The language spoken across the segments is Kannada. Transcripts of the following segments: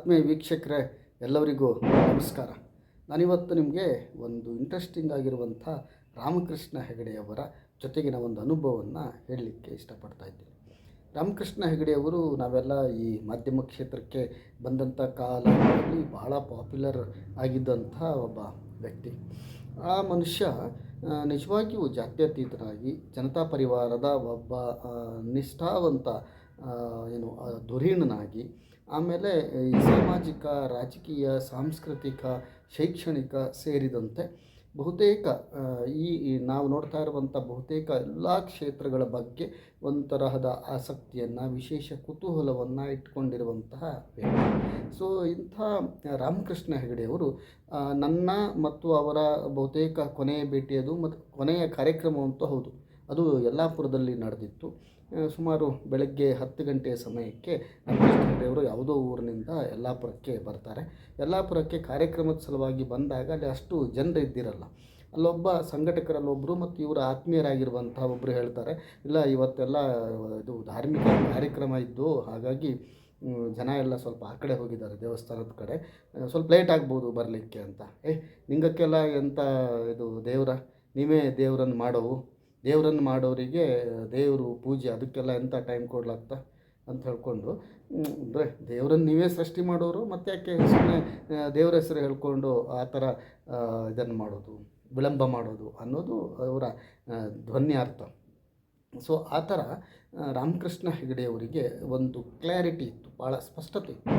ಆತ್ಮೀಯ ವೀಕ್ಷಕರೇ, ಎಲ್ಲರಿಗೂ ನಮಸ್ಕಾರ. ನಾನಿವತ್ತು ನಿಮಗೆ ಒಂದು ಇಂಟ್ರೆಸ್ಟಿಂಗ್ ಆಗಿರುವಂಥ ರಾಮಕೃಷ್ಣ ಹೆಗಡೆಯವರ ಜೊತೆಗಿನ ಒಂದು ಅನುಭವವನ್ನು ಹೇಳಲಿಕ್ಕೆ ಇಷ್ಟಪಡ್ತಾ ಇದ್ದೀನಿ. ರಾಮಕೃಷ್ಣ ಹೆಗಡೆಯವರು ನಾವೆಲ್ಲ ಈ ಮಾಧ್ಯಮ ಕ್ಷೇತ್ರಕ್ಕೆ ಬಂದಂಥ ಕಾಲದಲ್ಲಿ ಬಹಳ ಪಾಪ್ಯುಲರ್ ಆಗಿದ್ದಂಥ ಒಬ್ಬ ವ್ಯಕ್ತಿ. ಆ ಮನುಷ್ಯ ನಿಜವಾಗಿಯೂ ಜಾತ್ಯತೀತನಾಗಿ ಜನತಾ ಪರಿವಾರದ ಒಬ್ಬ ನಿಷ್ಠಾವಂತ ಏನು ಧುರೀಣನಾಗಿ, ಆಮೇಲೆ ಈ ಸಾಮಾಜಿಕ, ರಾಜಕೀಯ, ಸಾಂಸ್ಕೃತಿಕ, ಶೈಕ್ಷಣಿಕ ಸೇರಿದಂತೆ ಬಹುತೇಕ ಈ ನಾವು ನೋಡ್ತಾ ಇರುವಂಥ ಬಹುತೇಕ ಎಲ್ಲ ಕ್ಷೇತ್ರಗಳ ಬಗ್ಗೆ ಒಂದು ತರಹದ ಆಸಕ್ತಿಯನ್ನು, ವಿಶೇಷ ಕುತೂಹಲವನ್ನು ಇಟ್ಕೊಂಡಿರುವಂತಹ ವ್ಯಕ್ತಿ. ಸೊ ಇಂಥ ರಾಮಕೃಷ್ಣ ಹೆಗಡೆಯವರು ನನ್ನ ಮತ್ತು ಅವರ ಬಹುತೇಕ ಕೊನೆಯ ಭೇಟಿಯದು ಮತ್ತು ಕೊನೆಯ ಕಾರ್ಯಕ್ರಮವಂತೂ ಹೌದು. ಅದು ಯಲ್ಲಾಪುರದಲ್ಲಿ ನಡೆದಿತ್ತು. ಸುಮಾರು ಬೆಳಗ್ಗೆ ಹತ್ತು ಗಂಟೆಯ ಸಮಯಕ್ಕೆ ಅಂಬೇಡ್ಕರ್ ಯಾವುದೋ ಊರಿನಿಂದ ಯಲ್ಲಾಪುರಕ್ಕೆ ಬರ್ತಾರೆ. ಯಲ್ಲಾಪುರಕ್ಕೆ ಕಾರ್ಯಕ್ರಮದ ಸಲುವಾಗಿ ಬಂದಾಗ ಅಲ್ಲಿ ಅಷ್ಟು ಜನರು ಇದ್ದಿರಲ್ಲ. ಅಲ್ಲೊಬ್ಬ ಸಂಘಟಕರಲ್ಲೊಬ್ಬರು ಮತ್ತು ಇವರ ಆತ್ಮೀಯರಾಗಿರುವಂಥ ಒಬ್ಬರು ಹೇಳ್ತಾರೆ, ಇಲ್ಲ, ಇವತ್ತೆಲ್ಲ, ಇದು ಧಾರ್ಮಿಕ ಕಾರ್ಯಕ್ರಮ ಇದ್ದು ಹಾಗಾಗಿ ಜನ ಎಲ್ಲ ಸ್ವಲ್ಪ ಆ ಕಡೆ ಹೋಗಿದ್ದಾರೆ ದೇವಸ್ಥಾನದ ಕಡೆ. ಸ್ವಲ್ಪ ಲೇಟ್ ಆಗ್ಬೋದು ಬರಲಿಕ್ಕೆ ಅಂತ. ಏ, ನಿಂಗಕ್ಕೆಲ್ಲ ಎಂಥ ಇದು ದೇವರ, ನೀವೇ ದೇವರನ್ನು ಮಾಡೋವು? ದೇವರನ್ನು ಮಾಡೋರಿಗೆ ದೇವರು ಪೂಜೆ ಅದಕ್ಕೆಲ್ಲ ಎಂಥ ಟೈಮ್ ಕೊಡ್ಲಾಗ್ತಾ ಅಂತ ಹೇಳ್ಕೊಂಡು ಅಂದರೆ ದೇವರನ್ನು ನೀವೇ ಸೃಷ್ಟಿ ಮಾಡೋರು, ಮತ್ತು ಯಾಕೆ ಸುಮ್ಮನೆ ದೇವರ ಹೆಸರು ಹೇಳ್ಕೊಂಡು ಆ ಥರ ಇದನ್ನು ಮಾಡೋದು, ವಿಳಂಬ ಮಾಡೋದು ಅನ್ನೋದು ಅವರ ಧ್ವನಿ ಅರ್ಥ ಸೊ ಆ ಥರ ರಾಮಕೃಷ್ಣ ಹೆಗಡೆಯವರಿಗೆ ಒಂದು ಕ್ಲಾರಿಟಿ ಇತ್ತು ಭಾಳ ಸ್ಪಷ್ಟತೆ ಇತ್ತು.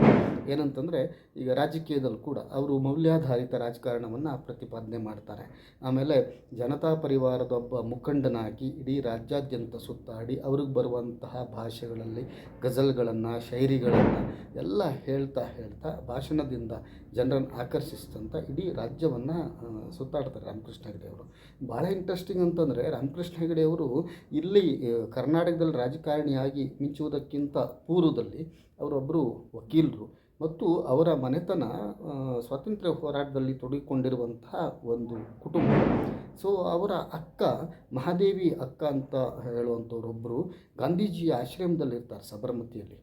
ಏನಂತಂದರೆ, ಈಗ ರಾಜಕೀಯದಲ್ಲಿ ಕೂಡ ಅವರು ಮೌಲ್ಯಾಧಾರಿತ ರಾಜಕಾರಣವನ್ನು ಪ್ರತಿಪಾದನೆ ಮಾಡ್ತಾರೆ. ಆಮೇಲೆ ಜನತಾ ಪರಿವಾರದ ಒಬ್ಬ ಮುಖಂಡನಾಗಿ ಇಡೀ ರಾಜ್ಯಾದ್ಯಂತ ಸುತ್ತಾಡಿ ಅವ್ರಿಗೆ ಬರುವಂತಹ ಭಾಷೆಗಳಲ್ಲಿ ಗಜಲ್ಗಳನ್ನು ಶೈರಿಗಳನ್ನು ಎಲ್ಲ ಹೇಳ್ತಾ ಹೇಳ್ತಾ ಭಾಷಣದಿಂದ ಜನರನ್ನು ಆಕರ್ಷಿಸಿದಂಥ ಇಡೀ ರಾಜ್ಯವನ್ನು ಸುತ್ತಾಡ್ತಾರೆ ರಾಮಕೃಷ್ಣ ಹೆಗಡೆಯವರು. ಭಾಳ ಇಂಟ್ರೆಸ್ಟಿಂಗ್ ಅಂತಂದರೆ, ರಾಮಕೃಷ್ಣ ಹೆಗಡೆಯವರು ಇಲ್ಲಿ ಕರ್ನಾಟಕದಲ್ಲಿ ರಾಜಕಾರಣಿಯಾಗಿ ಮಿಂಚುವುದಕ್ಕಿಂತ ಪೂರ್ವದಲ್ಲಿ ಅವರೊಬ್ಬರು ವಕೀಲರು ಮತ್ತು ಅವರ ಮನೆತನ ಸ್ವಾತಂತ್ರ್ಯ ಹೋರಾಟದಲ್ಲಿ ತೊಡಗಿಕೊಂಡಿರುವಂತಹ ಒಂದು ಕುಟುಂಬ. ಸೊ ಅವರ ಅಕ್ಕ ಮಹಾದೇವಿ ಅಕ್ಕ ಅಂತ ಹೇಳುವಂಥವ್ರೊಬ್ಬರು ಗಾಂಧೀಜಿಯ ಆಶ್ರಮದಲ್ಲಿರ್ತಾರೆ ಸಬರಮತಿಯಲ್ಲಿ.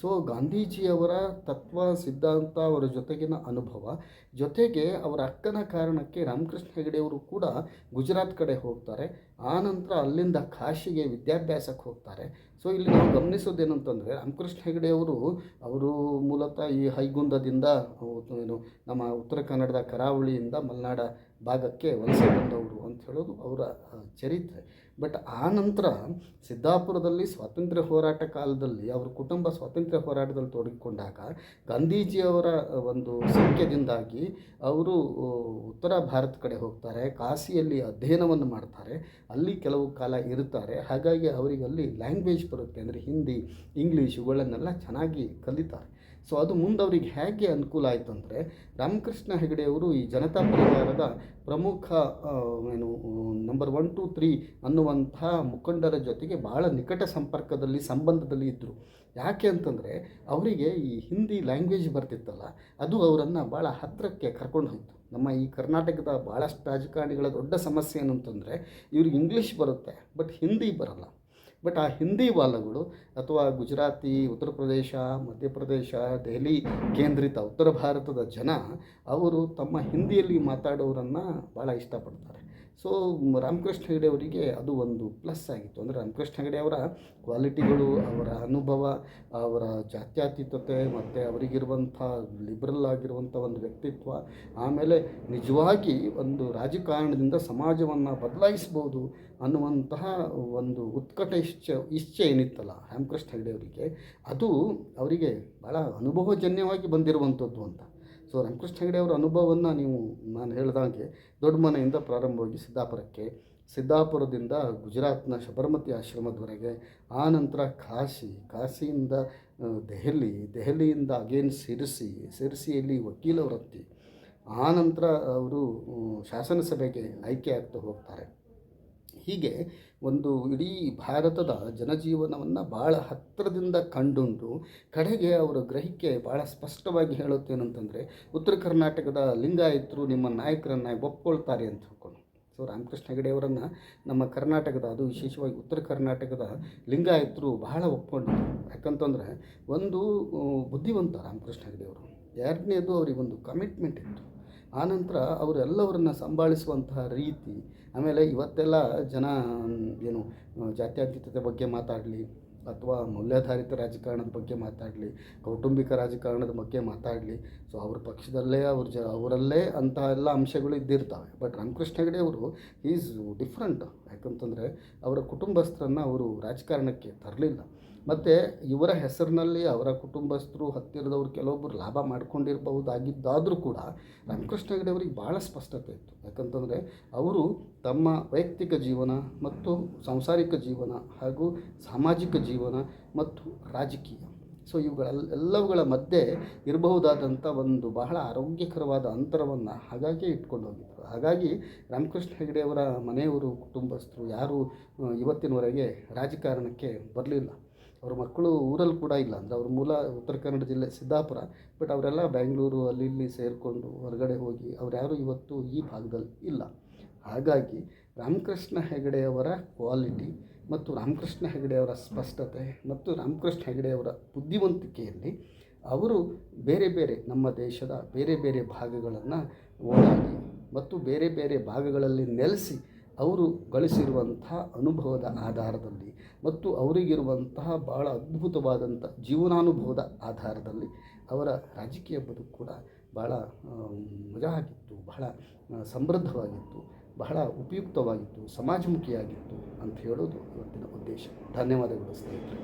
ಸೊ ಗಾಂಧೀಜಿಯವರ ತತ್ವ, ಸಿದ್ಧಾಂತ, ಅವರ ಜೊತೆಗಿನ ಅನುಭವ, ಜೊತೆಗೆ ಅವರ ಅಕ್ಕನ ಕಾರಣಕ್ಕೆ ರಾಮಕೃಷ್ಣ ಹೆಗಡೆಯವರು ಕೂಡ ಗುಜರಾತ್ ಕಡೆ ಹೋಗ್ತಾರೆ. ಆ ನಂತರ ಅಲ್ಲಿಂದ ಕಾಶಿಗೆ ವಿದ್ಯಾಭ್ಯಾಸಕ್ಕೆ ಹೋಗ್ತಾರೆ. ಸೊ ಇಲ್ಲಿ ನಾವು ಗಮನಿಸೋದೇನಂತಂದರೆ, ರಾಮಕೃಷ್ಣ ಹೆಗಡೆಯವರು ಅವರು ಮೂಲತಃ ಈ ಹೈಗುಂದದಿಂದ ಏನು, ನಮ್ಮ ಉತ್ತರ ಕನ್ನಡದ ಕರಾವಳಿಯಿಂದ ಮಲೆನಾಡ ಭಾಗಕ್ಕೆ ವಲಸೆ ಬಂದವರು ಅಂತ ಹೇಳೋದು ಅವರ ಚರಿತ್ರೆ. ಬಟ್ ಆ ನಂತರ ಸಿದ್ದಾಪುರದಲ್ಲಿ ಸ್ವಾತಂತ್ರ್ಯ ಹೋರಾಟ ಕಾಲದಲ್ಲಿ ಅವರ ಕುಟುಂಬ ಸ್ವಾತಂತ್ರ್ಯ ಹೋರಾಟದಲ್ಲಿ ತೊಡಗಿಕೊಂಡಾಗ ಗಾಂಧೀಜಿಯವರ ಒಂದು ಸಂಖ್ಯದಿಂದಾಗಿ ಅವರು ಉತ್ತರ ಭಾರತ ಕಡೆ ಹೋಗ್ತಾರೆ, ಕಾಶಿಯಲ್ಲಿ ಅಧ್ಯಯನವನ್ನು ಮಾಡ್ತಾರೆ, ಅಲ್ಲಿ ಕೆಲವು ಕಾಲ ಇರ್ತಾರೆ ಹಾಗಾಗಿ ಅವರಿಗೆ ಅಲ್ಲಿ ಲ್ಯಾಂಗ್ವೇಜ್ ಬರುತ್ತೆ, ಅಂದರೆ ಹಿಂದಿ ಇಂಗ್ಲೀಷ್ ಇವುಗಳನ್ನೆಲ್ಲ ಚೆನ್ನಾಗಿ ಕಲಿತಾರೆ. ಸೊ ಅದು ಮುಂದೆ ಅವ್ರಿಗೆ ಹೇಗೆ ಅನುಕೂಲ ಆಯಿತು ಅಂದರೆ ರಾಮಕೃಷ್ಣ ಹೆಗಡೆಯವರು ಈ ಜನತಾ ಪರಿವಾರದ ಪ್ರಮುಖ ಏನು ನಂಬರ್ ಒನ್ ಟು ತ್ರೀ ಅನ್ನುವಂಥ ಮುಖಂಡರ ಜೊತೆಗೆ ಭಾಳ ನಿಕಟ ಸಂಪರ್ಕದಲ್ಲಿ, ಸಂಬಂಧದಲ್ಲಿ ಇದ್ದರು ಯಾಕೆ ಅಂತಂದರೆ ಅವರಿಗೆ ಈ ಹಿಂದಿ ಲ್ಯಾಂಗ್ವೇಜ್ ಬರ್ತಿತ್ತಲ್ಲ, ಅದು ಅವರನ್ನು ಭಾಳ ಹತ್ತಿರಕ್ಕೆ ಕರ್ಕೊಂಡು ಹೋಯಿತು. ನಮ್ಮ ಈ ಕರ್ನಾಟಕದ ಭಾಳಷ್ಟು ರಾಜಕಾರಣಿಗಳ ದೊಡ್ಡ ಸಮಸ್ಯೆ ಏನು ಅಂತಂದರೆ ಇವ್ರಿಗೆ ಇಂಗ್ಲೀಷ್ ಬರುತ್ತೆ ಬಟ್ ಹಿಂದಿ ಬರಲ್ಲ. ಬಟ್ ಆ ಹಿಂದಿ ವಾಲಗಳು ಅಥವಾ ಗುಜರಾತಿ, ಉತ್ತರ ಪ್ರದೇಶ ಮಧ್ಯಪ್ರದೇಶ ದೆಹಲಿ ಕೇಂದ್ರಿತ ಉತ್ತರ ಭಾರತದ ಜನ ಅವರು ತಮ್ಮ ಹಿಂದಿಯಲ್ಲಿ ಮಾತಾಡೋರನ್ನು ಭಾಳ ಇಷ್ಟಪಡ್ತಾರೆ. ಸೊ ರಾಮಕೃಷ್ಣ ಹೆಗಡೆ ಅವರಿಗೆ ಅದು ಒಂದು ಪ್ಲಸ್ ಆಗಿತ್ತು. ಅಂದರೆ ರಾಮಕೃಷ್ಣ ಹೆಗಡೆ ಅವರ ಕ್ವಾಲಿಟಿಗಳು ಅವರ ಅನುಭವ, ಅವರ ಜಾತ್ಯತೀತತೆ ಮತ್ತು ಅವರಿಗಿರುವಂಥ ಲಿಬ್ರಲ್ ಆಗಿರುವಂಥ ಒಂದು ವ್ಯಕ್ತಿತ್ವ, ಆಮೇಲೆ ನಿಜವಾಗಿ ಒಂದು ರಾಜಕಾರಣದಿಂದ ಸಮಾಜವನ್ನು ಬದಲಾಯಿಸ್ಬೋದು ಅನ್ನುವಂತಹ ಒಂದು ಉತ್ಕಟ ಇಚ್ಛೆ ಇಚ್ಛೆ ಏನಿತ್ತಲ್ಲ ರಾಮಕೃಷ್ಣ ಹೆಗಡೆ ಅವರಿಗೆ, ಅದು ಅವರಿಗೆ ಭಾಳ ಅನುಭವಜನ್ಯವಾಗಿ ಬಂದಿರುವಂಥದ್ದು ಅಂತ. ಸೊ ರಾಮಕೃಷ್ಣ ಹೆಗಡೆ ಅವರ ಅನುಭವವನ್ನು ನೀವು ನಾನು ಹೇಳ್ದಂಗೆ ದೊಡ್ಡ ಮನೆಯಿಂದ ಪ್ರಾರಂಭವಾಗಿ ಸಿದ್ದಾಪುರಕ್ಕೆ, ಸಿದ್ದಾಪುರದಿಂದ ಗುಜರಾತ್ನ ಶಬರಮತಿ ಆಶ್ರಮದವರೆಗೆ, ಆ ನಂತರ ಕಾಶಿ, ಕಾಶಿಯಿಂದ ದೆಹಲಿ, ದೆಹಲಿಯಿಂದ ಅಗೇನ್ ಸಿರಿಸಿ, ಸಿರಿಸಿಯಲ್ಲಿ ವಕೀಲ ವೃತ್ತಿ ಆನಂತರ ನಂತರ ಅವರು ಶಾಸನ ಶಾಸನಸಭೆಗೆ ಆಯ್ಕೆ ಆಗ್ತಾ ಹೋಗ್ತಾರೆ. ಹೀಗೆ ಒಂದು ಇಡೀ ಭಾರತದ ಜನಜೀವನವನ್ನು ಭಾಳ ಹತ್ತಿರದಿಂದ ಕಂಡುಂಟು. ಕಡೆಗೆ ಅವರ ಗ್ರಹಿಕೆ ಭಾಳ ಸ್ಪಷ್ಟವಾಗಿ ಹೇಳುತ್ತೇನಂತಂದರೆ ಉತ್ತರ ಕರ್ನಾಟಕದ ಲಿಂಗಾಯತರು ನಿಮ್ಮ ನಾಯಕರನ್ನು ಒಪ್ಕೊಳ್ತಾರೆ ಅಂತ ಹೇಳ್ಕೊಂಡು. ಸೊ, ರಾಮಕೃಷ್ಣ ಹೆಗಡೆಯವರನ್ನು ನಮ್ಮ ಕರ್ನಾಟಕದ, ಅದು ವಿಶೇಷವಾಗಿ ಉತ್ತರ ಕರ್ನಾಟಕದ ಲಿಂಗಾಯತರು ಬಹಳ ಒಪ್ಕೊಂಡಿದ್ರು. ಯಾಕಂತಂದರೆ, ಒಂದು ಬುದ್ಧಿವಂತ ರಾಮಕೃಷ್ಣ ಹೆಗಡೆಯವರು ಎರಡನೇದು ಅವರಿಗೊಂದು ಕಮಿಟ್ಮೆಂಟ್ ಇತ್ತು. ಆನಂತರ ಅವರೆಲ್ಲವರನ್ನ ಸಂಭಾಳಿಸುವಂತಹ ರೀತಿ, ಆಮೇಲೆ ಇವತ್ತೆಲ್ಲ ಜನ ಏನು, ಜಾತ್ಯಾತೀತತೆ ಬಗ್ಗೆ ಮಾತಾಡಲಿ ಅಥವಾ ಮೌಲ್ಯಾಧಾರಿತ ರಾಜಕಾರಣದ ಬಗ್ಗೆ ಮಾತಾಡಲಿ, ಕೌಟುಂಬಿಕ ರಾಜಕಾರಣದ ಬಗ್ಗೆ ಮಾತಾಡಲಿ, ಸೊ ಅವ್ರ ಪಕ್ಷದಲ್ಲೇ, ಅವ್ರ ಜ, ಅವರಲ್ಲೇ ಅಂತಹ ಎಲ್ಲ ಅಂಶಗಳು ಇದ್ದಿರ್ತವೆ. ಬಟ್ ರಾಮಕೃಷ್ಣ ಹೆಗಡೆ ಅವರು ಈಸ್ ಡಿಫ್ರೆಂಟ್ ಯಾಕಂತಂದರೆ ಅವರ ಕುಟುಂಬಸ್ಥರನ್ನು ಅವರು ರಾಜಕಾರಣಕ್ಕೆ ತರಲಿಲ್ಲ. ಮತ್ತು ಇವರ ಹೆಸರಿನಲ್ಲಿ ಅವರ ಕುಟುಂಬಸ್ಥರು, ಹತ್ತಿರದವ್ರು ಕೆಲವೊಬ್ಬರು ಲಾಭ ಮಾಡ್ಕೊಂಡಿರಬಹುದಾಗಿದ್ದಾದರೂ ಕೂಡ ರಾಮಕೃಷ್ಣ ಹೆಗಡೆ ಅವರಿಗೆ ಭಾಳ ಸ್ಪಷ್ಟತೆ ಇತ್ತು. ಯಾಕಂತಂದರೆ ಅವರು ತಮ್ಮ ವೈಯಕ್ತಿಕ ಜೀವನ ಮತ್ತು ಸಾಂಸಾರಿಕ ಜೀವನ ಹಾಗೂ ಸಾಮಾಜಿಕ ಜೀವನ ಮತ್ತು ರಾಜಕೀಯ. ಸೊ, ಇವುಗಳೆಲ್ಲ, ಎಲ್ಲವುಗಳ ಮಧ್ಯೆ ಇರಬಹುದಾದಂಥ ಒಂದು ಬಹಳ ಆರೋಗ್ಯಕರವಾದ ಅಂತರವನ್ನು ಹಾಗಾಗಿ ಇಟ್ಕೊಂಡು ಹೋಗಿದ್ದರು ಹಾಗಾಗಿ ರಾಮಕೃಷ್ಣ ಹೆಗಡೆಯವರ ಮನೆಯವರು, ಕುಟುಂಬಸ್ಥರು ಯಾರು ಇವತ್ತಿನವರೆಗೆ ರಾಜಕಾರಣಕ್ಕೆ ಬರಲಿಲ್ಲ. ಅವ್ರ ಮಕ್ಕಳು ಊರಲ್ಲಿ ಕೂಡ ಇಲ್ಲ. ಅಂದರೆ ಅವ್ರ ಮೂಲ ಉತ್ತರ ಕನ್ನಡ ಜಿಲ್ಲೆ ಸಿದ್ದಾಪುರ ಬಟ್ ಅವರೆಲ್ಲ ಬೆಂಗಳೂರು ಅಲ್ಲಿ ಇಲ್ಲಿ ಸೇರಿಕೊಂಡು ಹೊರಗಡೆ ಹೋಗಿ ಅವ್ರ್ಯಾರು ಇವತ್ತು ಈ ಭಾಗದಲ್ಲಿ ಇಲ್ಲ. ಹಾಗಾಗಿ ರಾಮಕೃಷ್ಣ ಹೆಗಡೆಯವರ ಕ್ವಾಲಿಟಿ ಮತ್ತು ರಾಮಕೃಷ್ಣ ಹೆಗಡೆಯವರ ಸ್ಪಷ್ಟತೆ ಮತ್ತು ರಾಮಕೃಷ್ಣ ಹೆಗಡೆಯವರ ಬುದ್ಧಿವಂತಿಕೆಯಲ್ಲಿ ಅವರು ಬೇರೆ ಬೇರೆ ನಮ್ಮ ದೇಶದ ಬೇರೆ ಬೇರೆ ಭಾಗಗಳನ್ನು ಓಡಾಡಿ ಮತ್ತು ಬೇರೆ ಬೇರೆ ಭಾಗಗಳಲ್ಲಿ ನೆಲೆಸಿ ಅವರು ಗಳಿಸಿರುವಂತಹ ಅನುಭವದ ಆಧಾರದಲ್ಲಿ ಮತ್ತು ಅವರಿಗಿರುವಂತಹ ಬಹಳ ಅದ್ಭುತವಾದಂಥ ಜೀವನಾನುಭವದ ಆಧಾರದಲ್ಲಿ ಅವರ ರಾಜಕೀಯ ಬದುಕು ಕೂಡ ಬಹಳ ಮಜಾ ಆಗಿತ್ತು, ಬಹಳ ಸಮೃದ್ಧವಾಗಿತ್ತು, ಬಹಳ ಉಪಯುಕ್ತವಾಗಿತ್ತು, ಸಮಾಜಮುಖಿಯಾಗಿತ್ತು ಅಂತ ಹೇಳೋದು ಇವತ್ತಿನ ಉದ್ದೇಶ. ಧನ್ಯವಾದಗಳು ಸ್ನೇಹಿತರೆ.